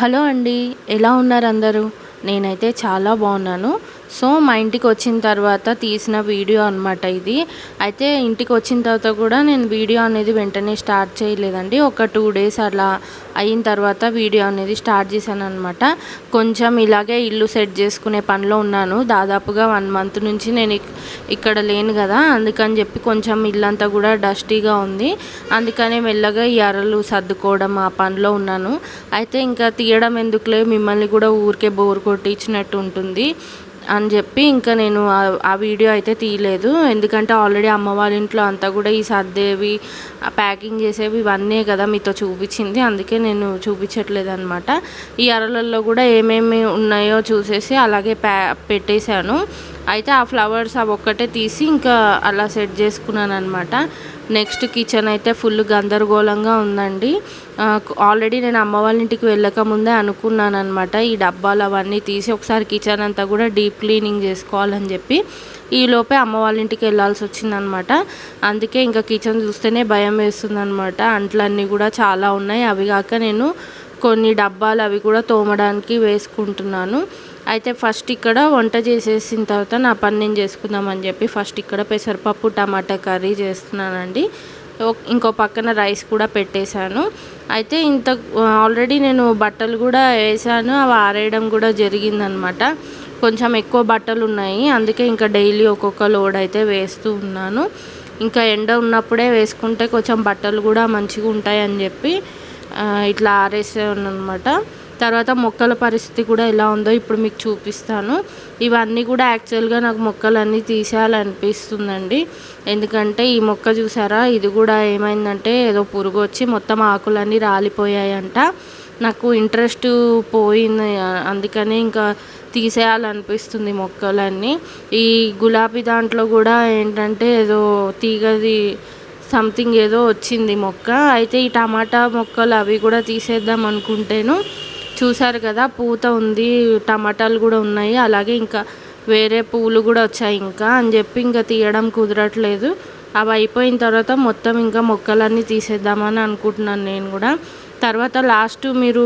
Hello అండి ఎలా ఉన్నారు అందరూ? నేనైతే చాలా బాగున్నాను. సో మా ఇంటికి వచ్చిన తర్వాత తీసిన వీడియో అనమాట ఇది. అయితే ఇంటికి వచ్చిన తర్వాత కూడా నేను వీడియో అనేది వెంటనే స్టార్ట్ చేయలేదండి. ఒక టూ డేస్ అలా అయిన తర్వాత వీడియో అనేది స్టార్ట్ చేశాను అనమాట కొంచెం ఇలాగే ఇల్లు సెట్ చేసుకునే పనిలో ఉన్నాను. దాదాపుగా వన్ మంత్ నుంచి నేను ఇక్కడ లేను కదా. అందుకని చెప్పి కొంచెం ఇల్లంతా కూడా డస్టీగా ఉంది. అందుకనే మెల్లగా ఈ అరలు సర్దుకోవడం ఆ పనిలో ఉన్నాను. అయితే ఇంకా తీయడం ఎందుకులే? మిమ్మల్ని కూడా ఊరికే బోర్ కొట్టించినట్టు ఉంటుంది. అని చెప్పి ఇంకా నేను ఆ వీడియో అయితే తీయలేదు. ఎందుకంటే ఆల్రెడీ అమ్మ వాళ్ళ ఇంట్లో అంతా కూడా ఈ సర్దేవి ప్యాకింగ్ చేసేవి ఇవన్నీ కదా మీతో చూపించింది. అందుకే నేను చూపించట్లేదు అనమాట ఈ అరలల్లో కూడా ఏమేమి ఉన్నాయో చూసేసి అలాగే ప్యా పెట్టేశాను. అయితే ఆ ఫ్లవర్స్ అవి ఒక్కటే తీసి ఇంకా అలా సెట్ చేసుకున్నాను అనమాట నెక్స్ట్ కిచెన్ అయితే ఫుల్ గందరగోళంగా ఉందండి. ఆల్రెడీ నేను అమ్మ వాళ్ళ ఇంటికి వెళ్ళక ముందే అనుకున్నాను అనమాట ఈ డబ్బాలు అవన్నీ తీసి ఒకసారి కిచెన్ అంతా కూడా డీప్ క్లీనింగ్ చేసుకోవాలని చెప్పి ఈ లోపే అమ్మ వాళ్ళ ఇంటికి వెళ్ళాల్సి వచ్చిందనమాట అందుకే ఇంకా కిచెన్ చూస్తేనే భయం వేస్తుందనమాట అంట్లన్నీ కూడా చాలా ఉన్నాయి. అవి కాక నేను కొన్ని డబ్బాలు అవి కూడా తోమడానికి వేసుకుంటున్నాను. అయితే ఫస్ట్ ఇక్కడ వంట చేసేసిన తర్వాత నా పని నేను చేసుకుందామని చెప్పి ఫస్ట్ ఇక్కడ పెసరపప్పు టమాటా కర్రీ చేస్తున్నానండి. ఇంకో పక్కన రైస్ కూడా పెట్టేశాను. అయితే ఇంత ఆల్రెడీ నేను బట్టలు కూడా వేసాను అవి ఆరేయడం కూడా జరిగిందనమాట. కొంచెం ఎక్కువ బట్టలు ఉన్నాయి. అందుకే ఇంకా డైలీ ఒక్కొక్క లోడ్ అయితే వేస్తూ ఉన్నాను. ఇంకా ఎండ ఉన్నప్పుడే వేసుకుంటే కొంచెం బట్టలు కూడా మంచిగా ఉంటాయని చెప్పి ఇట్లా ఆరేసాను అనమాట తర్వాత మొక్కల పరిస్థితి కూడా ఎలా ఉందో ఇప్పుడు మీకు చూపిస్తాను. ఇవన్నీ కూడా యాక్చువల్గా నాకు మొక్కలన్నీ తీసేయాలనిపిస్తుందండి. ఎందుకంటే ఈ మొక్క చూసారా ఇది కూడా ఏమైందంటే ఏదో పురుగు వచ్చి మొత్తం ఆకులన్నీ రాలిపోయాయంట. నాకు ఇంట్రెస్ట్ పోయింది అందుకని ఇంకా తీసేయాలనిపిస్తుంది మొక్కలన్నీ. ఈ గులాబీ దాంట్లో కూడా ఏంటంటే ఏదో తీగది సంథింగ్ ఏదో వచ్చింది మొక్క. అయితే ఈ టమాటా మొక్కలు అవి కూడా తీసేద్దాం అనుకుంటేను చూసారు కదా పూత ఉంది టమాటాలు కూడా ఉన్నాయి అలాగే ఇంకా వేరే పువ్వులు కూడా వచ్చాయి ఇంకా అని చెప్పి ఇంకా తీయడం కుదరట్లేదు. అవి అయిపోయిన తర్వాత మొత్తం ఇంకా మొక్కలన్నీ తీసేద్దామని అనుకుంటున్నాను నేను కూడా. తర్వాత లాస్ట్ మీరు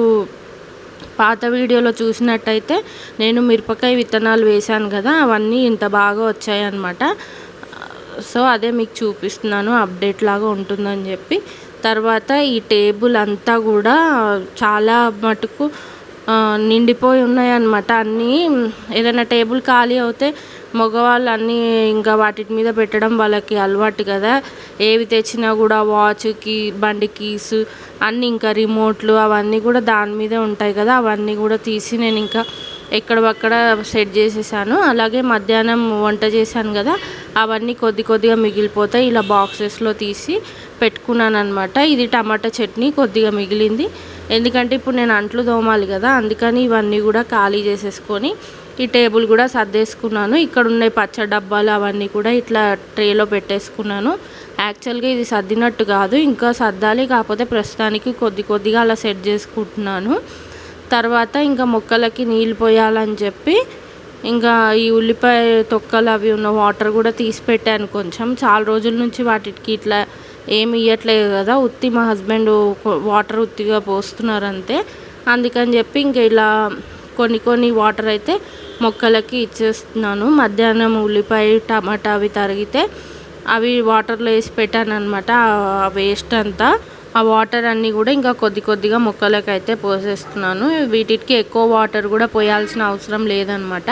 పాత వీడియోలో చూసినట్టయితే నేను మిరపకాయ విత్తనాలు వేశాను కదా అవన్నీ ఇంత బాగా వచ్చాయి అన్నమాట సో అదే మీకు చూపిస్తున్నాను అప్డేట్ లాగా ఉంటుందని చెప్పి. తర్వాత ఈ టేబుల్ అంతా కూడా చాలా మటుకు నిండిపోయి ఉన్నాయి అన్నమాట అన్నీ ఏదైనా టేబుల్ ఖాళీ అవుతే మగవాళ్ళు అన్నీ ఇంకా వాటి మీద పెట్టడం వాళ్ళకి అలవాటు కదా. ఏవి తెచ్చినా కూడా వాచ్కి బండి కీస్ అన్నీ ఇంకా రిమోట్లు అవన్నీ కూడా దాని మీదే ఉంటాయి కదా. అవన్నీ కూడా తీసి నేను ఇంకా ఎక్కడక్కడ సెట్ చేసేసాను. అలాగే మధ్యాహ్నం వంట చేశాను కదా అవన్నీ కొద్ది కొద్దిగా మిగిలిపోతాయి. ఇలా బాక్సెస్లో తీసి పెట్టుకున్నాను అనమాట ఇది టమాటా చట్నీ కొద్దిగా మిగిలింది. ఎందుకంటే ఇప్పుడు నేను అంట్లు తోమాలి కదా అందుకని ఇవన్నీ కూడా ఖాళీ చేసేసుకొని ఈ టేబుల్ కూడా సర్దేసుకున్నాను. ఇక్కడ ఉన్న పచ్చ డబ్బాలు అవన్నీ కూడా ఇట్లా ట్రేలో పెట్టేసుకున్నాను. యాక్చువల్గా ఇది సర్దినట్టు కాదు ఇంకా సర్దాలి. కాకపోతే ప్రస్తుతానికి కొద్ది కొద్దిగా అలా సెట్ చేసుకుంటున్నాను. తర్వాత ఇంకా మొక్కలకి నీళ్ళు పోయాలని చెప్పి ఇంకా ఈ ఉల్లిపాయ తొక్కలు అవి ఉన్న వాటర్ కూడా తీసి పెట్టాను కొంచెం. చాలా రోజుల నుంచి వాటికి ఇట్లా ఏమి ఇవ్వట్లేదు కదా. ఉత్తి మా హస్బెండ్ వాటర్ ఉత్తిగా పోస్తున్నారు అంతే అందుకని చెప్పి ఇంక ఇలా కొన్ని కొన్ని వాటర్ అయితే మొక్కలకి ఇచ్చేస్తున్నాను. మధ్యాహ్నం ఉల్లిపాయ టమాటా అవి తరిగితే అవి వాటర్లో వేసి పెట్టాను అనమాట వేస్ట్ అంతా. ఆ వాటర్ అన్నీ కూడా ఇంకా కొద్ది కొద్దిగా మొక్కలకు అయితే పోసేస్తున్నాను. వీటికి ఎక్కువ వాటర్ కూడా పోయాల్సిన అవసరం లేదనమాట.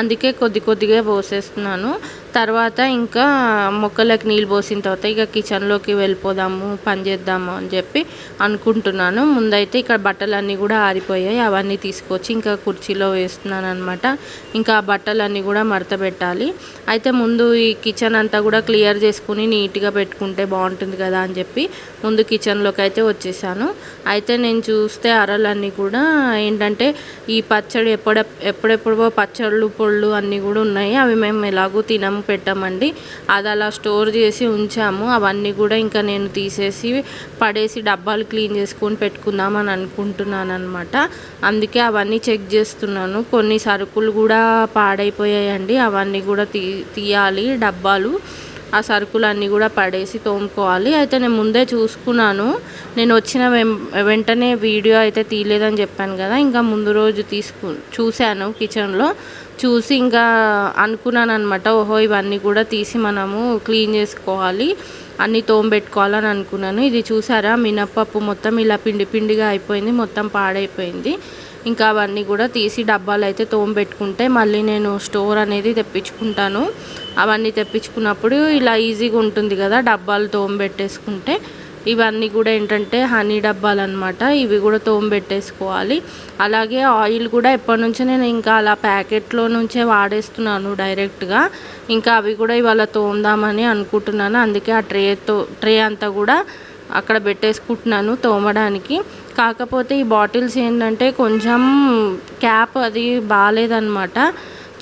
అందుకే కొద్ది కొద్దిగా పోసేస్తున్నాను. తర్వాత ఇంకా మొక్కలకు నీళ్ళు పోసిన తర్వాత ఇక కిచెన్లోకి వెళ్ళిపోదాము పని చేద్దాము అని చెప్పి అనుకుంటున్నాను. ముందైతే ఇక్కడ బట్టలన్నీ కూడా ఆరిపోయాయి అవన్నీ తీసుకొచ్చి ఇంకా కుర్చీలో వేస్తున్నాను అనమాట ఇంకా ఆ బట్టలన్నీ కూడా మడత పెట్టాలి. అయితే ముందు ఈ కిచెన్ అంతా కూడా క్లియర్ చేసుకుని నీట్గా పెట్టుకుంటే బాగుంటుంది కదా అని చెప్పి ముందు కిచెన్లోకి అయితే వచ్చేసాను. అయితే నేను చూస్తే అరలన్నీ కూడా ఏంటంటే ఈ పచ్చడి ఎప్పుడ ఎప్పుడెప్పుడో పచ్చళ్ళు పొళ్ళు అన్నీ కూడా ఉన్నాయి. అవి మేము ఎలాగో తినము పెట్టామండి. అది అలా స్టోర్ చేసి ఉంచాము. అవన్నీ కూడా ఇంకా నేను తీసేసి పడేసి డబ్బాలు క్లీన్ చేసుకొని పెట్టుకుందామని అనుకుంటున్నాను అనమాట అందుకే అవన్నీ చెక్ చేస్తున్నాను. కొన్ని సరుకులు కూడా పాడైపోయాయండి. అవన్నీ కూడా తీ తీయాలి డబ్బాలు. ఆ సరుకులు అన్నీ కూడా పడేసి తోముకోవాలి. అయితే నేను ముందే చూసుకున్నాను. నేను వచ్చిన వెం- వెంటనే వీడియో అయితే తీయలేదని చెప్పాను కదా. ఇంకా ముందు రోజు తీసుకు చూశాను కిచెన్లో. చూసి ఇంకా అనుకున్నాను అనమాట ఓహో ఇవన్నీ కూడా తీసి మనము క్లీన్ చేసుకోవాలి అన్నీ తోంబెట్టుకోవాలని అనుకున్నాను. ఇది చూసారా మినప్పప్పు మొత్తం ఇలా పిండి పిండిగా అయిపోయింది మొత్తం పాడైపోయింది. ఇంకా అవన్నీ కూడా తీసి డబ్బాలు అయితే తోంబెట్టుకుంటే మళ్ళీ నేను స్టోర్ అనేది తెప్పించుకుంటాను. అవన్నీ తెప్పించుకున్నప్పుడు ఇలా ఈజీగా ఉంటుంది కదా డబ్బాలు తోమబెట్టేసుకుంటే ఇవన్నీ కూడా ఏంటంటే హనీ డబ్బాలు అనమాట ఇవి కూడా తోంబెట్టేసుకోవాలి. అలాగే ఆయిల్ కూడా ఎప్పటి నుంచి నేను ఇంకా అలా ప్యాకెట్లో నుంచే వాడేస్తున్నాను డైరెక్ట్గా. ఇంకా అవి కూడా ఇవాళ తోందామని అనుకుంటున్నాను. అందుకే ఆ ట్రేతో ట్రే అంతా కూడా అక్కడ పెట్టేసుకుంటున్నాను తోమడానికి. కాకపోతే ఈ బాటిల్స్ ఏంటంటే కొంచెం క్యాప్ అది బాగాలేదన్నమాట.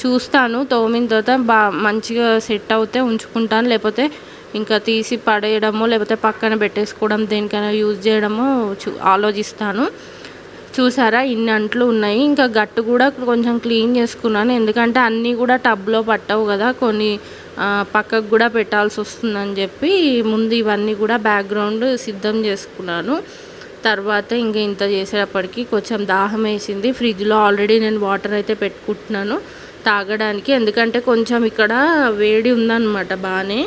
చూస్తాను. తోమిన తర్వాత బా మంచిగా సెట్ అవుతే ఉంచుకుంటాను. లేకపోతే ఇంకా తీసి పడేయడమో లేకపోతే పక్కన పెట్టేసుకోవడం దేనికైనా యూజ్ చేయడమో చూ ఆలోచిస్తాను. చూసారా ఇన్ని అంట్లు ఉన్నాయి. ఇంకా గట్టు కూడా కొంచెం క్లీన్ చేసుకున్నాను. ఎందుకంటే అన్నీ కూడా టబ్లో పట్టవు కదా. కొన్ని పక్కకు కూడా పెట్టాల్సి వస్తుందని చెప్పి ముందు ఇవన్నీ కూడా బ్యాక్గ్రౌండ్ సిద్ధం చేసుకున్నాను. తర్వాత ఇంకా ఇంత చేసేటప్పటికి కొంచెం దాహం వేసింది. ఫ్రిడ్జ్లో ఆల్రెడీ నేను వాటర్ అయితే పెట్టుకుంటున్నాను తాగడానికి. ఎందుకంటే కొంచెం ఇక్కడ వేడి ఉందన్నమాట బాగానే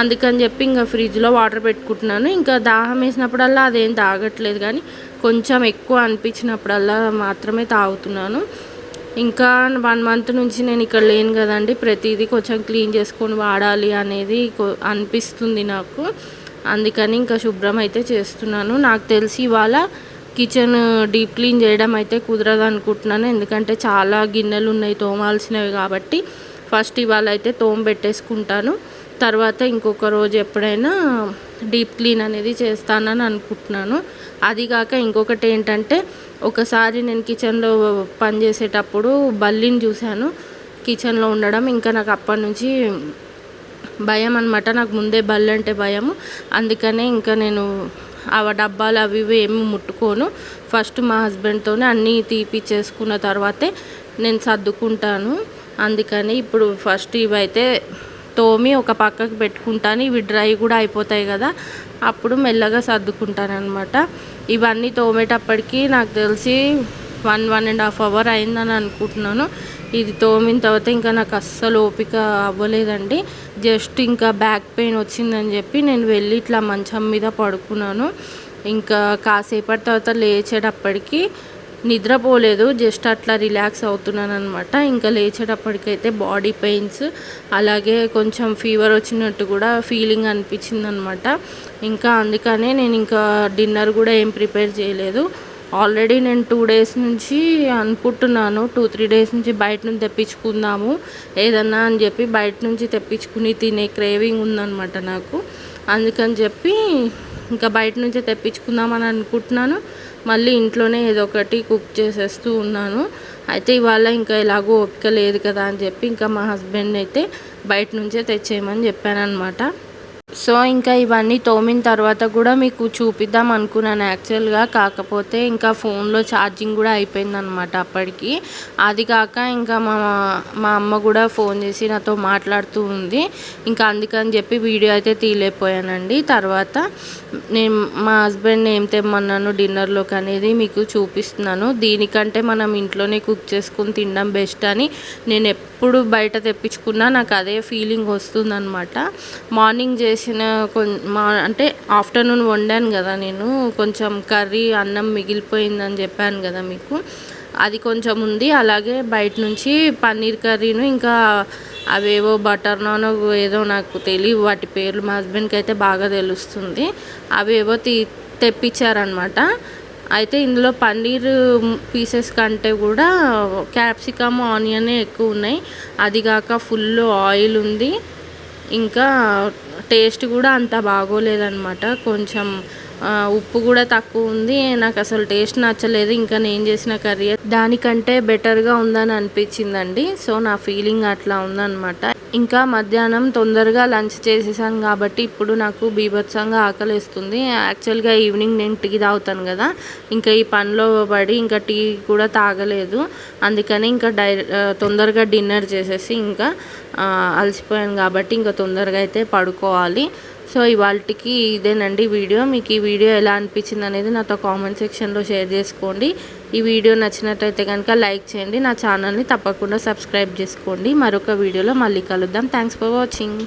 అందుకని చెప్పి ఇంకా ఫ్రిడ్జ్లో వాటర్ పెట్టుకుంటున్నాను. ఇంకా దాహం వేసినప్పుడల్లా అదేం తాగట్లేదు కానీ కొంచెం ఎక్కువ అనిపించినప్పుడల్లా మాత్రమే తాగుతున్నాను. ఇంకా వన్ మంత్ నుంచి నేను ఇక్కడ లేను కదండి. ప్రతిదీ కొంచెం క్లీన్ చేసుకొని వాడాలి అనేది అనిపిస్తుంది నాకు. అందుకని ఇంకా శుభ్రం అయితే చేస్తున్నాను. నాకు తెలిసి ఇవాళ కిచెన్ డీప్ క్లీన్ చేయడం అయితే కుదరదు అనుకుంటున్నాను. ఎందుకంటే చాలా గిన్నెలు ఉన్నాయి తోమాల్సినవి కాబట్టి ఫస్ట్ ఇవాళ అయితే తోమ పెట్టేసుకుంటాను తర్వాత ఇంకొక రోజు ఎప్పుడైనా డీప్ క్లీన్ అనేది చేస్తానని అనుకుంటున్నాను. అది కాక ఇంకొకటి ఏంటంటే ఒకసారి నేను కిచెన్లో పని చేసేటప్పుడు బల్లిని చూశాను. కిచెన్లో ఉండడం ఇంకా నాకు అప్పటి నుంచి భయం అనమాట నాకు ముందే బల్లి అంటే భయము. అందుకనే ఇంకా నేను ఆ డబ్బాలు అవి ఇవి ఏమి ముట్టుకోను. ఫస్ట్ మా హస్బెండ్తోనే అన్నీ తీపిచ్చేసుకున్న తర్వాతే నేను సర్దుకుంటాను. అందుకని ఇప్పుడు ఫస్ట్ ఇవైతే తోమి ఒక పక్కకు పెట్టుకుంటాను. ఇవి డ్రై కూడా అయిపోతాయి కదా. అప్పుడు మెల్లగా సర్దుకుంటాను అనమాట ఇవన్నీ తోమేటప్పటికి నాకు తెలిసి one one and half hour అయిందని అనుకుంటున్నాను. ఇది తోమిన తర్వాత ఇంకా నాకు అస్సలు ఓపిక అవ్వలేదండి. జస్ట్ ఇంకా బ్యాక్ పెయిన్ వచ్చిందని చెప్పి నేను వెళ్ళి ఇట్లా మంచం మీద పడుకున్నాను. ఇంకా కాసేపటి తర్వాత లేచేటప్పటికి నిద్రపోలేదు జస్ట్ అట్లా రిలాక్స్ అవుతున్నాను అనమాట ఇంకా లేచేటప్పటికైతే బాడీ పెయిన్స్ అలాగే కొంచెం ఫీవర్ వచ్చినట్టు కూడా ఫీలింగ్ అనిపించింది అనమాట ఇంకా అందుకనే నేను ఇంకా డిన్నర్ కూడా ఏం ప్రిపేర్ చేయలేదు. ఆల్రెడీ నేను టూ డేస్ నుంచి అనుకుంటున్నాను టూ త్రీ డేస్ నుంచి బయట నుంచి తెప్పించుకుందాము ఏదన్నా అని చెప్పి బయట నుంచి తెప్పించుకుని తినే క్రేవింగ్ ఉందన్నమాట నాకు. అందుకని చెప్పి ఇంకా బయట నుంచే తెప్పించుకుందామని అనుకుంటున్నాను. మళ్ళీ ఇంట్లోనే ఏదో ఒకటి కుక్ చేసేస్తూ ఉన్నాను. అయితే ఇవాళ ఇంకా ఎలాగో ఓపిక లేదు కదా అని చెప్పి ఇంకా మా హస్బెండ్ అయితే బయట నుంచే తెచ్చేయమని చెప్పాను అనమాట సో ఇంకా ఇవన్నీ తోమిన తర్వాత కూడా మీకు చూపిద్దాం అనుకున్నాను. యాక్చువల్గా కాకపోతే ఇంకా ఫోన్లో ఛార్జింగ్ కూడా అయిపోయిందనమాట అప్పటికి. అది కాక ఇంకా మా మా అమ్మ కూడా ఫోన్ చేసి నాతో మాట్లాడుతూ ఉంది. ఇంకా అందుకని చెప్పి వీడియో అయితే తీయలేకపోయానండి. తర్వాత నేను మా హస్బెండ్ ఏం తెమ్మన్నాను డిన్నర్లోకి అనేది మీకు చూపిస్తున్నాను. దీనికంటే మనం ఇంట్లోనే కుక్ చేసుకుని తినడం బెస్ట్ అని నేను ఎప్పుడు బయట తెప్పించుకున్నా నాకు అదే ఫీలింగ్ వస్తుందన్నమాట. మార్నింగ్ చేసిన కొం మా అంటే ఆఫ్టర్నూన్ వండాను కదా నేను కొంచెం కర్రీ అన్నం మిగిలిపోయిందని చెప్పాను కదా మీకు. అది కొంచెం ఉంది. అలాగే బయట నుంచి పన్నీర్ కర్రీను ఇంకా అవేవో బటర్ నాన్ ఏదో నాకు తెలియదు వాటి పేర్లు మా హస్బెండ్కి అయితే బాగా తెలుస్తుంది. అవేవో తీ తెప్పించారనమాట అయితే ఇందులో పన్నీర్ పీసెస్ కంటే కూడా క్యాప్సికమ్ ఆనియనే ఎక్కువ ఉన్నాయి. అది కాక ఫుల్ ఆయిల్ ఉంది. ఇంకా టేస్ట్ కూడా అంత బాగోలేదన్నమాట. కొంచెం ఉప్పు కూడా తక్కువ ఉంది. నాకు అసలు టేస్ట్ నచ్చలేదు. ఇంకా నేను చేసిన కర్రీ దానికంటే బెటర్గా ఉందని అనిపించిందండి. సో నా ఫీలింగ్ అట్లా ఉందన్నమాట. ఇంకా మధ్యాహ్నం తొందరగా లంచ్ చేసేసాను కాబట్టి ఇప్పుడు నాకు బీభత్సంగా ఆకలిస్తుంది. యాక్చువల్గా ఈవినింగ్ నేను టీ తాగుతాను కదా. ఇంకా ఈ పనిలో పడి ఇంకా టీ కూడా తాగలేదు. అందుకని ఇంకా డై తొందరగా డిన్నర్ చేసేసి ఇంకా అలసిపోయాను కాబట్టి ఇంకా తొందరగా అయితే పడుకోవాలి. సో ఇవాళకి ఇదేనండి వీడియో. మీకు ఈ వీడియో ఎలా అనిపించింది అనేది నాతో కామెంట్ సెక్షన్లో షేర్ చేసుకోండి. ఈ వీడియో నచ్చినట్టయితే కనుక లైక్ చేయండి. నా ఛానల్ని తప్పకుండా సబ్స్క్రైబ్ చేసుకోండి. మరొక వీడియోలో మళ్ళీ కలుద్దాం. Thanks for watching.